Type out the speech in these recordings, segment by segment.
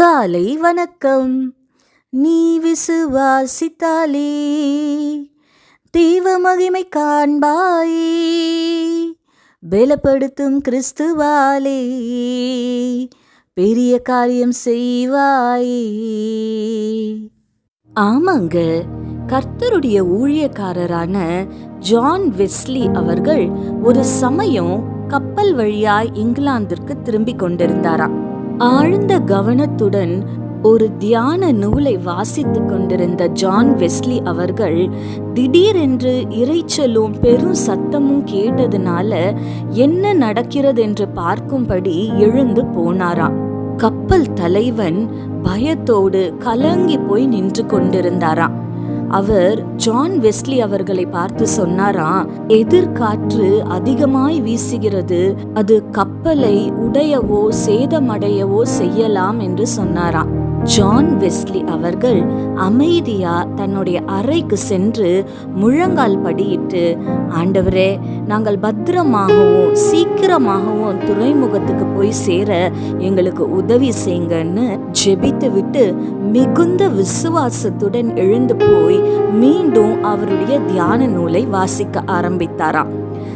காலை வணக்கம். நீ விசுவாசித்தாலே தெய்வ மகிமை காண்பாயே பலப்படுத்தும் கிறிஸ்துவாலே பெரிய காரியம் செய்வாயே. ஆமாங்க கர்த்தருடைய ஊழியக்காரரான ஜான் வெஸ்லி அவர்கள் ஒரு சமயம் கப்பல் வழியாய் இங்கிலாந்திற்கு திரும்பிக் கொண்டிருந்தாராம். ஆழ்ந்த கவனத்துடன் ஒரு தியான நூலை வாசித்துக் கொண்டிருந்த ஜான் வெஸ்லி அவர்கள் திடீரென்று இரைச்சலும் பெரும் சத்தமும் கேட்டதுனால என்ன நடக்கிறது என்று பார்க்கும்படி எழுந்து போனாராம். கப்பல் தலைவன் பயத்தோடு கலங்கி போய் நின்று கொண்டிருந்தாராம். அவர் ஜான் வெஸ்லி அவர்களை பார்த்து சொன்னாராம் எதிர்காற்று அதிகமாய் வீசுகிறது. அது கப்பலை உடையவோ சேதமடையவோ செய்யலாம் என்று சொன்னாராம். ஜான் வெஸ்லி அவர்கள் அமைதியா தன்னுடைய அறைக்கு சென்று முழங்கால் படியிட்டு ஆண்டவரே நாங்கள் பத்திரமாகவும் சீக்கிரமாகவும் துறைமுகத்துக்கு போய் சேர எங்களுக்கு உதவி செய்யுங்கன்னு ஜெபித்துவிட்டு மிகுந்த விசுவாசத்துடன் எழுந்து போய் மீண்டும் அவருடைய தியான நூலை வாசிக்க ஆரம்பித்தாராம்.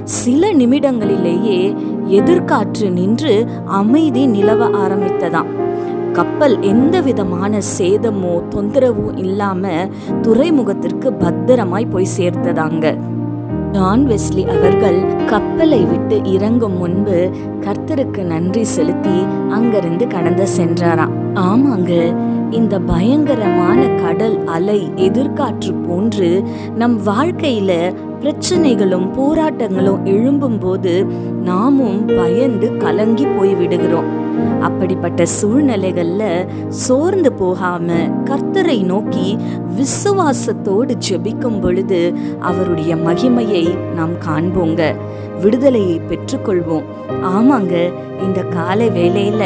சில நிமிடங்களிலேயே எதிர்காற்று நின்று அமைதி நிலவ ஆரம்பித்ததாம். கப்பல் எந்த விதமான சேதமோ தொந்தரவும் இல்லாம துறைமுகத்திற்கு பத்திரமாய் போய் சேர்த்ததாங்க. டான் வெஸ்லி அவர்கள் கப்பலை விட்டு இறங்கும் முன்பு கர்த்தருக்கு நன்றி செலுத்தி அங்கிருந்து கடந்து சென்றாராம். ஆமாங்க இந்த பயங்கரமான கடல் அலை எதிர்காற்று போன்று நம் வாழ்க்கையில பிரச்சனைகளும் போராட்டங்களும் எழும்பும் போது நாமும் பயந்து கலங்கி போய் விடுகிறோம் அப்படிப்பட்ட சூழ்நிலைகள்ல சோர்ந்து போகாம கர்த்தரை நோக்கி விசுவாசத்தோடு ஜெபிக்கும் பொழுது அவருடைய மகிமையை நாம் காண்போங்க. விடுதலையை பெற்றுக்கொள்வோம். ஆமாங்க இந்த காலை வேளையில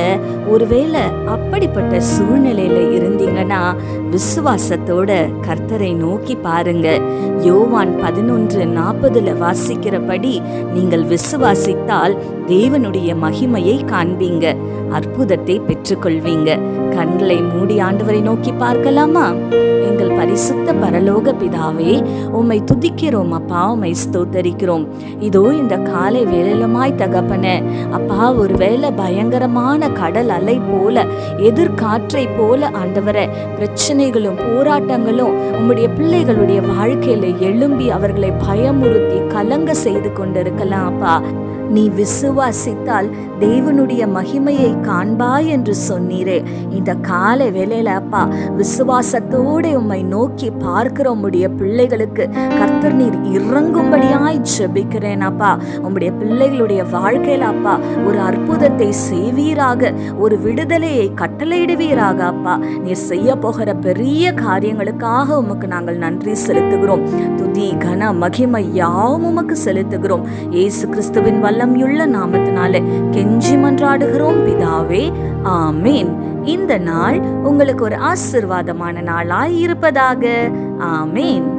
ஒருவேளை அப்படிப்பட்ட சூழ்நிலையில இருந்தீங்கன்னா விசுவாசத்தோட கர்த்தரை நோக்கி பாருங்க. யோவான் பதினொன்று நாற்பதுல வாசிக்கிறபடி நீங்கள் விசுவாசித்தால் தேவனுடைய மகிமையை காண்பீங்க. அற்புதத்தை பெற்றுக்கொள்வீங்க. கண்களை மூடி ஆண்டவரை நோக்கி பார்க்கலாமா? எங்கள் பரிசுத்த பரலோக பிதாவே உம்மை துதிக்கிறோம் அப்பா உம்மை ஸ்தோத்தரிக்கிறோம். இதோ இந்த காலை வேலையிலுமாய் தகப்பன அப்பா ஒருவேளை பயங்கரமான கடல் அலை போல எதிர்காற்றை போல ஆண்டவர பிரச்சனைகளும் போராட்டங்களும் உம்முடைய பிள்ளைகளுடைய வாழ்க்கையில எழும்பி அவர்களை பயமுறுத்தி கலங்க செய்து கொண்டிருக்கலாம் அப்பா. நீ விசுவாசித்தால் தேவனுடைய மகிமையை காண்பாய் என்று சொன்னீரே. இந்த காலை வேலையில அப்பா விசுவாசத்தோட உம்மை நோக்கி பார்க்கிற உம்முடைய பிள்ளைகளுக்கு கர்த்தர் நீர் இறங்கும்படியாய் ஜெபிக்கிறேன் அப்பா. உம்முடைய பிள்ளைகளுடைய வாழ்க்கையில அப்பா ஒரு அற்புதத்தை செய்வீராக ஒரு விடுதலையை கட்டளையிடுவீராக அப்பா. நீர் செய்ய போகிற பெரிய காரியங்களுக்காக உமக்கு நாங்கள் நன்றி செலுத்துகிறோம். துதி கன மகிமை யாவும் உமக்கு செலுத்துகிறோம். இயேசு கிறிஸ்துவின் வல்லமையுள்ள நாமத்தினால கெஞ்சி மன்றாடுகிறோம் பிதாவே. ஆமீன். இந்த நாள் உங்களுக்கு ஒரு ஆசிர்வாதமான நாளாய் இருப்பதாக. ஆமீன்.